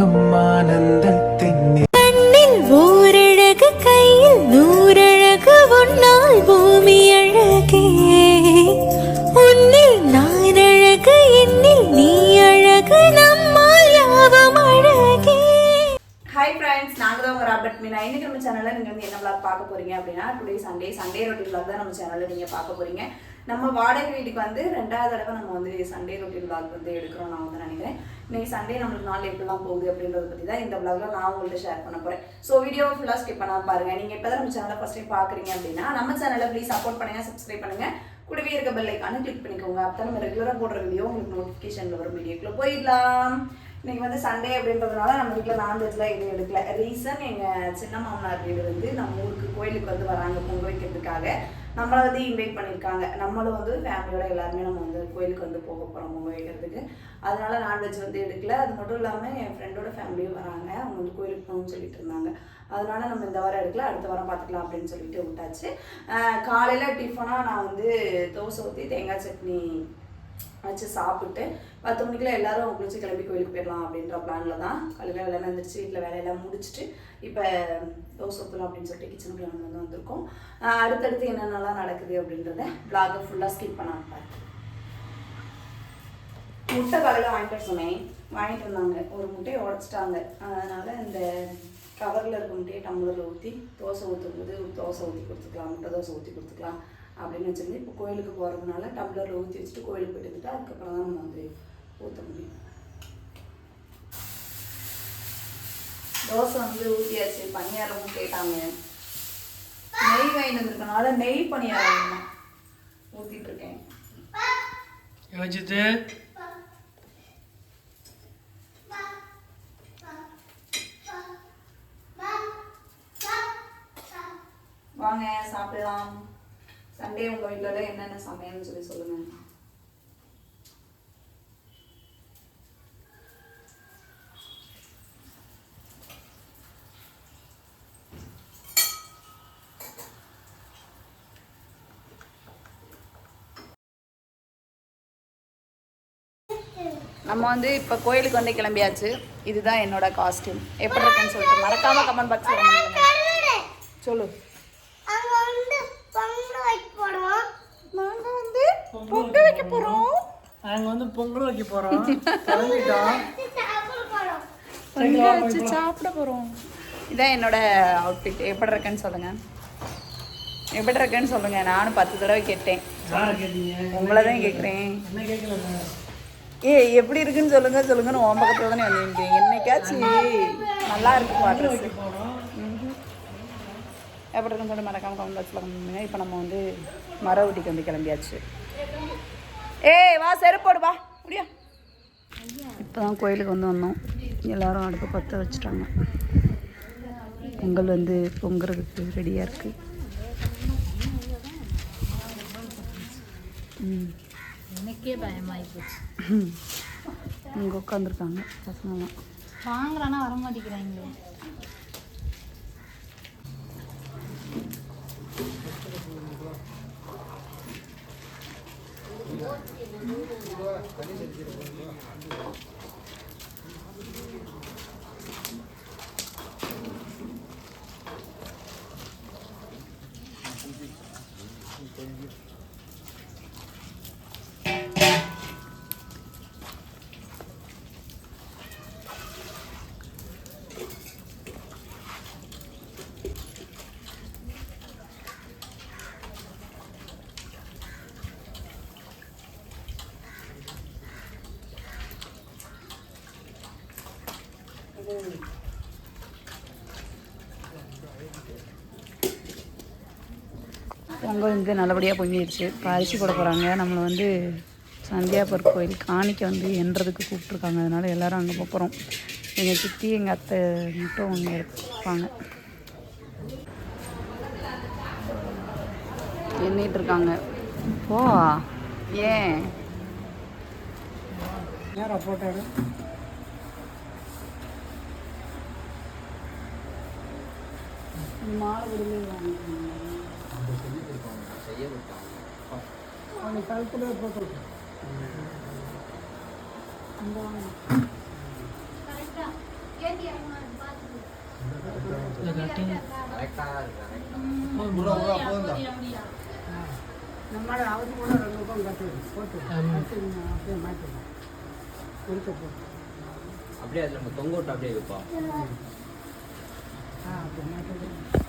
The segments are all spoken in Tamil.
பூலோகம் ஆனந்தத்தின் கண்ணில் ஓரழகு கையில் நூறழகு உன்னால் பூமி அழகே. உன்னில் நான் அழகு என்னில் நீ அழகு நம்மால் யாவும் அழகே. ஹாய் ஃப்ரெண்ட்ஸ் நாங்கள் தான் உங்கள் ராபர்ட் மீனா. இன்னைக்கு நம்ம சேனலில் நீங்கள் வந்து என்ன vlog பார்க்க போறீங்க அப்படின்னா today Sunday Sunday routine vlog தான் நம்ம சேனலில் நீங்கள் பார்க்க போறீங்க. நம்ம வாடகை வீட்டுக்கு வந்து ரெண்டாவது தடவை நம்ம வந்து சண்டே ரொட்டீன் vlog வந்து எடுக்கிறோம் நான் வந்து நினைக்கிறேன். இன்னைக்கு சண்டே நம்மளுக்கு நாள் எப்படிலாம் போகுது அப்படின்றத பற்றி தான் இந்த vlogல நான் உங்கள்கிட்ட ஷேர் பண்ண போகிறேன் ஸோ வீடியோ ஃபுல்லாக ஸ்கிப் பண்ணாமல் பாருங்க. நீங்கள் இப்போ தான் நம்ம சேனலை ஃபஸ்ட் டைம் பார்க்குறீங்க அப்படின்னா நம்ம சேனலை ப்ளீஸ் சப்போர்ட் பண்ணுங்க சப்ஸ்கிரைப் பண்ணுங்க. கூடவே இருக்க பெல் ஐக்கானு கிளிக் பண்ணிக்கோங்க. அப்போ நம்ம ரெகுலராக போடுற வீடியோ உங்களுக்கு நோட்டிஃபிகேஷனில் வரும். வீடியோக்குள்ளே போயிடலாம். இன்னைக்கு வந்து சண்டே அப்படின்றதுனால நம்ம வீட்டில் நான்வெஜ்லாம் எதுவும் எடுக்கல. ரீசன் எங்கள் சின்ன மாமனார் வீடு வந்து நம்ம ஊருக்கு கோயிலுக்கு வந்து வராங்க பொங்க வைக்கிறதுக்காக. நம்மளை வந்து இன்வைட் பண்ணியிருக்காங்க நம்மளும் வந்து ஃபேமிலியோட எல்லாருமே நம்ம வந்து கோயிலுக்கு வந்து போக போகிறோம் பொங்க வைக்கிறதுக்கு அதனால நான்வெஜ் வந்து எடுக்கல. அது மட்டும் இல்லாமல் என் ஃப்ரெண்டோட ஃபேமிலியும் வராங்க. அவங்க வந்து கோயிலுக்கு போகணும்னு சொல்லிட்டு இருந்தாங்க. அதனால நம்ம இந்த வாரம் எடுக்கல அடுத்த வாரம் பார்த்துக்கலாம் அப்படின்னு சொல்லிட்டு விட்டாச்சு. காலையில் டிஃபனாக நான் வந்து தோசை ஊற்றி தேங்காய் சட்னி வச்சு சாப்பிட்டு பத்து மணிக்கெலாம் எல்லாரும் குளிச்சு கிளம்பி கோயிலுக்கு போயிடலாம் அப்படின்ற பிளானில் தான் காலையில் வேலை வந்துருச்சு வீட்டில் வேலையெல்லாம் முடிச்சுட்டு இப்போ தோசை ஊற்றலாம் அப்படின்னு சொல்லிட்டு கிச்சனுக்குள்ள நம்ம வந்து வந்திருக்கோம். அடுத்தடுத்து என்னென்னலாம் நடக்குது அப்படின்றத பிளாகை ஃபுல்லாக ஸ்கிப் பண்ணாமல் பாருங்க. முட்டை காலையில் வாங்கிட்டு வர சொன்னேன். வாங்கிட்டு வந்தாங்க. ஒரு முட்டையை உடச்சிட்டாங்க. அதனால் இந்த கவரில் இருக்க முட்டையை டம்ளரில் ஊற்றி தோசை ஊற்றும் போது தோசை ஊற்றி கொடுத்துக்கலாம் முட்டை தோசை ஊற்றி கொடுத்துக்கலாம். அப்படின்னு வச்சுருந்து இப்போ கோயிலுக்கு போகிறதுனால டம்ளரில் ஊற்றி வச்சுட்டு கோயிலுக்கு போயிட்டு வந்துட்டு அதுக்கப்புறம் தான் நம்ம வந்து ஊற்ற முடியும். தோசை வந்து ஊற்றியாச்சு பணியாரமும் கேட்டாங்க. நெய் வாங்கிட்டு வந்திருக்கனால நெய் பணியாரம் வேணும் ஊற்றிட்டு இருக்கேன் யோசித்து வாங்க சாப்பிடலாம் சண்டே உங்க வீட்டில் என்னென்ன சமையல்னு சொல்லி சொல்லுங்க நம்ம வந்து இப்போ கோயிலுக்கு வந்து கிளம்பியாச்சு. இதுதான் என்னோட காஸ்டியூம் எப்படி இருக்குன்னு சொல்லிட்டு மறக்காம கமெண்ட் பாக்ஸ் சொல்லு. அங்க வந்து பொங்கல் வைக்க போறோம். நாங்க வந்து பொங்கல் வைக்க வந்து பொங்கல் வைக்க போறோம். கிளம்பிட்டோம். சாப்பிட வச்சு போறோம். இதான் என்னோட அவுட்ஃபிட் எப்படி இருக்குன்னு சொல்லுங்க. எப்படி இருக்குன்னு சொல்லுங்க. நானும் பத்து தடவை கேட்டேன். யாரை கேட்டீங்க? உங்களை தான் கேட்குறேன் என்ன கேட்கல ஏ எப்படி இருக்குன்னு சொல்லுங்க சொல்லுங்கன்னு உன் பக்கத்துல தானே வந்து என்னைக்காச்சும் நல்லா இருக்கு ட்ரெஸ் எப்படி இருக்குன்னு சொல்லி மறக்காம கமெண்ட் பாக்ஸில் இப்போ நம்ம வந்து மர ஊட்டிக்கு வந்து கிளம்பியாச்சு. ஏய் வா செருப்போடு வா. முடியா? இப்போ தான் கோயிலுக்கு வந்து வந்தோம். எல்லாரும் அடுப்பு பற்ற வச்சுட்டாங்க. பொங்கல் வந்து பொங்குறதுக்கு ரெடியாக இருக்குது ம் எனக்கே பயமாயி போச்சு இங்கே உட்காந்துருக்காங்க பசங்களாம் வாங்குறானா வர மாட்டேங்கிறாங்களே பொங்கல் வந்து நல்லபடியாக பொங்கிடுச்சு இப்போ அரிசி போட போகிறாங்க நம்மளை வந்து சந்தியாபுர் கோயில் காணிக்க வந்து எண்றதுக்கு கூப்பிட்ருக்காங்க அதனால எல்லாரும் அங்கே போகிறோம் எங்கள் சித்தி எங்கள் அத்தை மட்டும் அங்கே இருப்பாங்க. எண்ணிட்டு இருக்காங்க. ஓ ஏன்? நேரா போட்டாரு அவங்க கழுத்துல போட்டு நம்மளால அவதி கூட ரெண்டு ரூபாய் கட்டு போட்டு அப்படியே மாற்றிடலாம் இருக்க போட்டு அப்படியே நம்ம தொங்க விட்டு அப்படியே இருப்போம் ஆ அப்படி முடுக்கை போட்டு மாட்டேன்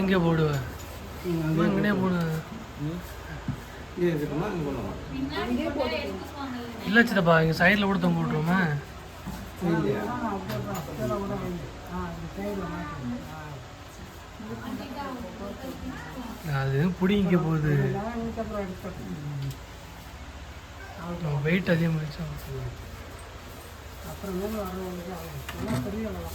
எங்கே போடுவேன் அங்கனே போடுவேன் இல்லை சித்தப்பா இங்கே சைடில் கூட தொங்க விட்ருவோமே அது பிடிங்க போகுது. வெயிட் அதிகமாகிடுச்சா அப்புறம் மேலே வரவங்களுக்கு ஆகும் நல்லா பெரிய வேலை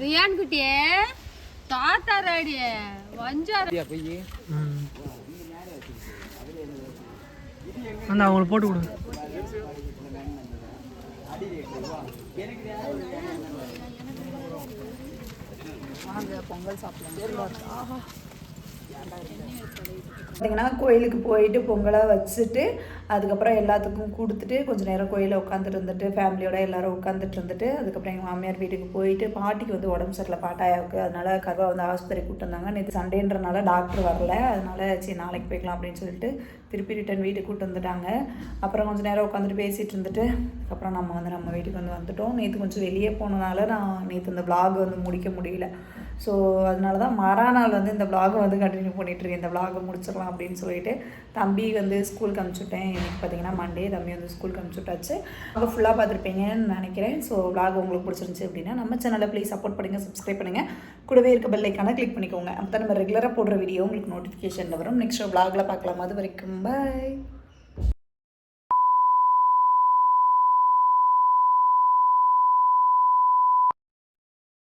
ரியான் குட்டியே தாத்தா ராடியே வஞ்சார போய்? ம். அந்த அவங்களுக்கு போட்டு கொடுங்க. பொங்கல் சாப்பிடலாம். பார்த்தீங்கன்னா கோயிலுக்கு போயிட்டு பொங்கலாக வச்சுட்டு அதுக்கப்புறம் எல்லாத்துக்கும் கொடுத்துட்டு கொஞ்ச நேரம் கோயிலில் உட்காந்துட்டு இருந்துட்டு ஃபேமிலியோட எல்லாரும் உட்காந்துட்டு இருந்துட்டு அதுக்கப்புறம் எங்கள் மாமியார் வீட்டுக்கு போயிட்டு பாட்டிக்கு வந்து உடம்பு சரியில்லை பாட்டாயாவுக்கு அதனால கருவா வந்து ஆஸ்பத்திரி கூப்பிட்டு வந்தாங்க. நேற்று சண்டேன்றனால டாக்டர் வரல. அதனால சரி நாளைக்கு போய்க்கலாம் அப்படின்னு சொல்லிட்டு திருப்பி ரிட்டன் வீட்டுக்கு கூப்பிட்டு வந்துட்டாங்க. அப்புறம் கொஞ்சம் நேரம் உட்காந்துட்டு பேசிகிட்டு இருந்துட்டு அதுக்கப்புறம் நம்ம வந்து நம்ம வீட்டுக்கு வந்து வந்துட்டோம். நேற்று கொஞ்சம் வெளியே போனதுனால நான் நேற்று இந்த vlog வந்து முடிக்க முடியல. ஸோ அதனால தான் மறாநாள் வந்து இந்த vlog வந்து கண்டினியூ பண்ணிகிட்ருக்கேன் இந்த vlog முடிச்சிடலாம் அப்படின்னு சொல்லிட்டு தம்பி வந்து ஸ்கூலுக்கு அனுப்பிச்சுட்டேன். எனக்கு பார்த்தீங்கன்னா மண்டே தம்பி வந்து ஸ்கூலுக்கு அனுப்பிச்சுட்டாச்சு. அவங்க ஃபுல்லாக பார்த்துருப்பீங்கன்னு நினைக்கிறேன். ஸோ vlog உங்களுக்கு பிடிச்சிருந்துச்சி அப்படின்னா நம்ம சேனலை ப்ளீஸ் சப்போர்ட் பண்ணுங்கள் சப்ஸ்கிரைப் பண்ணுங்கள் கூடவே இருக்க பெல்லைக்கான கிளிக் பண்ணிக்கோங்க. அப்போ நம்ம ரெகுலராக போடுற வீடியோ உங்களுக்கு நோட்டிஃபிகேஷனில் வரும். நெக்ஸ்ட் vlogல பார்க்கலாம். அது வரைக்கும் பாய்